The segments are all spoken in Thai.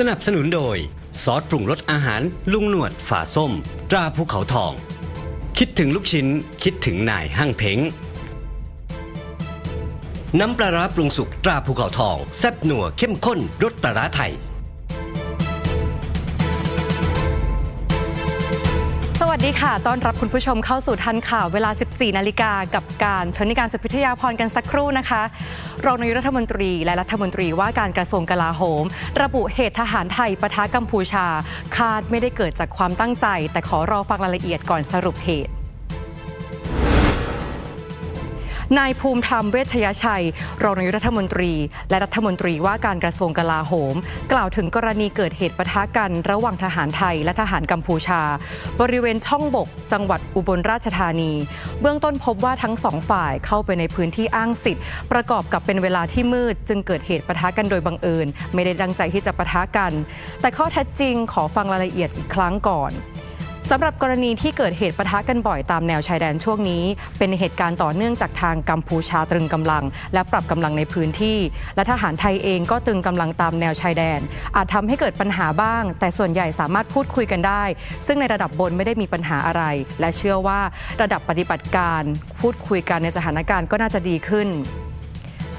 สนับสนุนโดย ซอสปรุงรสอาหารลุงหนวดฝาส้ม ตราภูเขาทอง คิดถึงลูกชิ้น คิดถึงนายห้างเพ้ง น้ำปลาร้าปรุงสุกตราภูเขาทอง แซ่บหนัวเข้มข้นรสปลาร้าไทย สวัสดีค่ะ ต้อนรับคุณผู้ชมเข้าสู่ทันข่าวเวลา 14 นาฬิกากับการชนิการสุพิทยาพรกันสักครู่นะคะ รองนายกรัฐมนตรีและรัฐมนตรีว่าการกระทรวงกลาโหม ระบุเหตุทหารไทยปะทะกัมพูชา คาดไม่ได้เกิดจากความตั้งใจ แต่ขอรอฟังรายละเอียดก่อนสรุปเหตุ นายภูมิธรรมเวชยชัย รองนายกรัฐมนตรี และรัฐมนตรีว่าการกระทรวงกลาโหม กล่าวถึงกรณีเกิดเหตุปะทะกันระหว่างทหารไทยและทหารกัมพูชา บริเวณช่องบก จังหวัดอุบลราชธานี เบื้องต้นพบว่าทั้งสองฝ่ายเข้าไปในพื้นที่อ้างสิทธิ์ ประกอบกับเป็นเวลาที่มืด จึงเกิดเหตุปะทะกันโดยบังเอิญ ไม่ได้ดังใจที่จะปะทะกัน แต่ข้อเท็จจริงขอฟังรายละเอียดอีกครั้งก่อน สำหรับกรณีที่เกิดเหตุปะทะกันบ่อยตามแนวชายแดนช่วงนี้ เป็นเหตุการณ์ต่อเนื่องจากทางกัมพูชาตรึงกำลัง และปรับกำลังในพื้นที่ และทหารไทยเองก็ตึงกำลังตามแนวชายแดน อาจทำให้เกิดปัญหาบ้าง แต่ส่วนใหญ่สามารถพูดคุยกันได้ ซึ่งในระดับบนไม่ได้มีปัญหาอะไร และเชื่อว่าระดับปฏิบัติการ พูดคุยกันในสถานการณ์ก็น่าจะดีขึ้น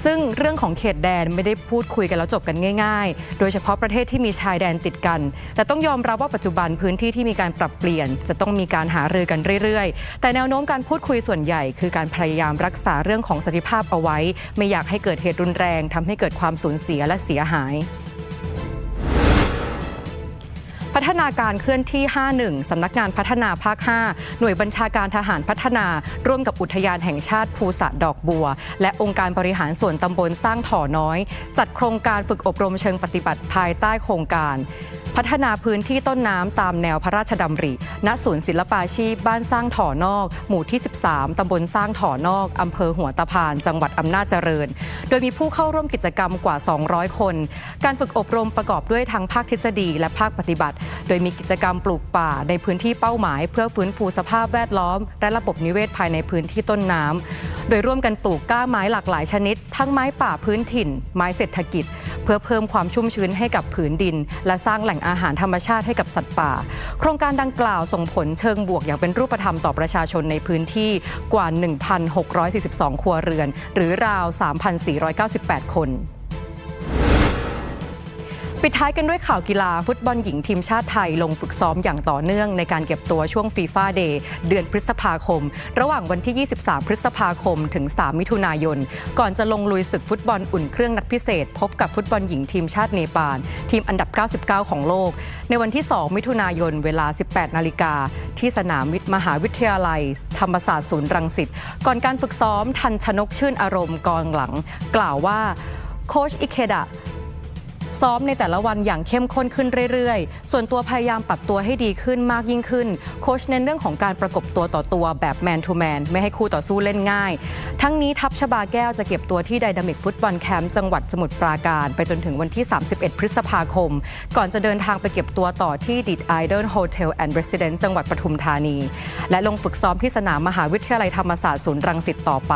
ซึ่งเรื่องของเขตแดนไม่ได้พูดคุยกันแล้วจบกันง่าย ๆ โดยเฉพาะประเทศที่มีชายแดนติดกัน แต่ต้องยอมรับว่าปัจจุบันพื้นที่ที่มีการปรับเปลี่ยน จะต้องมีการหารือกันเรื่อยๆ แต่แนวโน้มการพูดคุยส่วนใหญ่ คือการพยายามรักษาเรื่องของสันติภาพเอาไว้ ไม่อยากให้เกิดเหตุรุนแรงทำให้เกิดความสูญเสียและเสียหาย พัฒนาการเคลื่อนที่ 51 สำนักงานพัฒนาภาค 5 หน่วยบัญชาการทหารพัฒนา ร่วมกับอุทยานแห่งชาติภูสะดอกบัว และองค์การบริหารส่วนตำบลสร้างถ่อน้อย จัดโครงการฝึกอบรมเชิงปฏิบัติภายใต้โครงการ พัฒนาพื้นที่ต้นน้ำตามแนวพระราชดำริ ณ ศูนย์ศิลปาชีพบ้านสร้างถ่อนอก หมู่ที่ 13 ตำบลสร้างถ่อนอกอำเภอหัวตะพาน จังหวัดอำนาจเจริญ โดยมีผู้เข้าร่วมกิจกรรมกว่า 200 คน การฝึกอบรมประกอบด้วยทั้งภาคทฤษฎีและภาคปฏิบัติ โดยมีกิจกรรมปลูกป่าในพื้นที่เป้าหมาย เพื่อฟื้นฟูสภาพแวดล้อม และระบบนิเวศภายในพื้นที่ต้นน้ำโดยร่วมกันปลูกกล้าไม้หลากหลายชนิด ทั้งไม้ป่าพื้นถิ่น ไม้เศรษฐกิจ เพื่อเพิ่มความชุ่มชื้นให้กับผืนดิน และสร้างแหล่งอาหารธรรมชาติให้กับสัตว์ป่า โครงการดังกล่าวส่งผลเชิงบวกอย่างเป็นรูปธรรมต่อประชาชนในพื้นที่กว่า 1,642 ครัวเรือน หรือราว 3,498 คน ปิดท้ายกันด้วยข่าวกีฬาฟุตบอลหญิงทีมชาติไทยลงฝึกซ้อมอย่างต่อเนื่องในการเก็บตัวช่วงฟีฟ่าเดย์เดือนพฤษภาคม ระหว่างวันที่ 23 พฤษภาคม ถึง 3 มิถุนายน ก่อนจะลงลุยศึกฟุตบอลอุ่นเครื่องนัดพิเศษ พบกับฟุตบอลหญิงทีมชาติเนปาล ทีมอันดับ 99 ของโลก ในวันที่ 2 มิถุนายน เวลา 18 นาฬิกา ที่สนามมหาวิทยาลัย ธรรมศาสตร์ศูนย์รังสิตก่อนการฝึกซ้อมทันชนกชื่นอารมณ์กองหลัง กล่าวว่าโค้ชอิเคดะ ซ้อมในแต่ละวันอย่างเข้มข้นขึ้นเรื่อยๆ ส่วนตัวพยายามปรับตัวให้ดีขึ้นมากยิ่งขึ้น โค้ชเน้นเรื่องของการประกบตัวต่อตัวแบบแมนทูแมนไม่ให้คู่ต่อสู้เล่นง่าย ทั้งนี้ทัพชบาแก้วจะเก็บตัวที่ไดนามิกฟุตบอลแคมป์จังหวัดสมุทรปราการ ไปจนถึงวันที่ 31 พฤษภาคม ก่อนจะเดินทางไปเก็บตัวต่อที่ดิดไอเดอลโฮเทลแอนด์เรสซิเดนต์จังหวัดปทุมธานี และลงฝึกซ้อมที่สนามมหาวิทยาลัยธรรมศาสตร์ศูนย์รังสิตต่อไป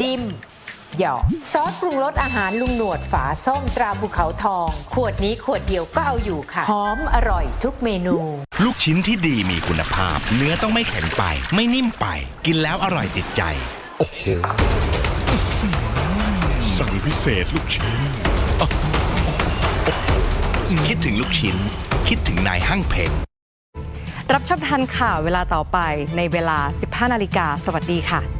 จิ้ม หยอกซอสปรุงรสอาหารลุงหนวดฝาส้มตราภูเขาทอง ขวดนี้ขวดเดียวก็เอาอยู่ค่ะ หอมอร่อยทุกเมนู ลูกชิ้นที่ดีมีคุณภาพ เนื้อต้องไม่แข็งไป ไม่นิ่มไป กินแล้วอร่อยติดใจ โอ้โหสั่งพิเศษลูกชิ้น คิดถึงลูกชิ้น คิดถึงนายห้างเพ้งรับชมทันข่าวเวลาต่อไปในเวลา 15 นาฬิกา สวัสดีค่ะ